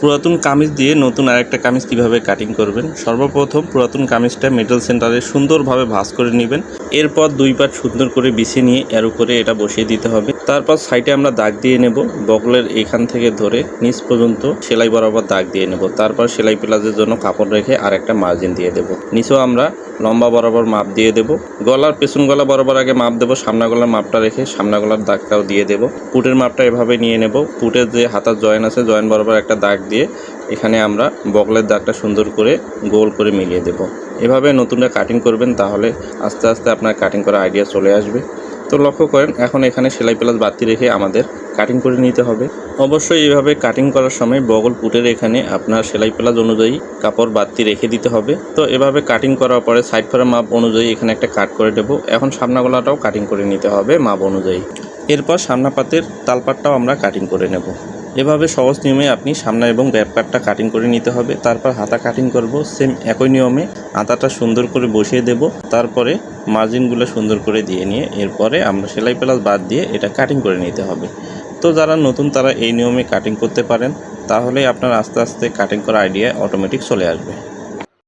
পুরাতন কামিজ দিয়ে নতুন আরেকটা কামিজ কীভাবে কাটিং করবেন? সর্বপ্রথম পুরাতন কামিজটা মেটাল সেন্টারে সুন্দরভাবে ভাঁজ করে নেবেন। এরপর দুই পাট সুন্দর করে বিছিয়ে নিয়ে এর উপরে এটা বসিয়ে দিতে হবে। তারপর সাইডে আমরা দাগ দিয়ে নেব। বগলের এখান থেকে ধরে নিচ পর্যন্ত সেলাই বরাবর দাগ দিয়ে নেব। তারপর সেলাই প্লাজের জন্য কাপড় রেখে আরেকটা মার্জিন দিয়ে দেব। নিচেও আমরা লম্বা বরাবর মাপ দিয়ে দেব। গলার পেছন গলা বরাবর আগে মাপ দেবো। সামনা গলার মাপটা রেখে সামনা গলার দাগটাও দিয়ে দেব। পুটের মাপটা এভাবে নিয়ে নেব। পুটের যে হাতার জয়েন আছে, জয়েন বরাবর একটা দাগ দিয়ে এখানে আমরা বগলের দাগটা সুন্দর করে গোল করে মিলিয়ে দেব। এভাবে নতুনটা কাটিং করবেন, তাহলে আস্তে আস্তে আপনার কাটিং করার আইডিয়া চলে আসবে। তো লক্ষ্য করেন, এখন এখানে সেলাই প্লাস বাতি রেখে আমাদের কাটিং করে নিতে হবে। অবশ্যই এইভাবে কাটিং করার সময় বগল পুটের এখানে আপনার সেলাই প্লাস অনুযায়ী কাপড় বাতি রেখে দিতে হবে। তো এভাবে কাটিং করার পরে সাইড করার মাপ অনুযায়ী এখানে একটা কাট করে দেবো। এখন সামনা গলাটাও কাটিং করে নিতে হবে মাপ অনুযায়ী। এরপর সামনা পাতের তালপাটটাও আমরা কাটিং করে নেব। এভাবে সহজ নিয়মে আপনি সামনা এবং ব্যাক পার্টটা কাটিং করে নিতে হবে। তারপর হাতা কাটিং করব সেম একই নিয়মে হাতাটা সুন্দর করে বসিয়ে দেব। তারপরে মার্জিনগুলো সুন্দর করে দিয়ে নিয়ে এরপরে আমরা সেলাই প্লাস বাদ দিয়ে এটা কাটিং করে নিতে হবে। তো যারা নতুন, তারা এই নিয়মে কাটিং করতে পারেন। তাহলে আপনার আস্তে আস্তে কাটিং করা আইডিয়া অটোমেটিক চলে আসবে।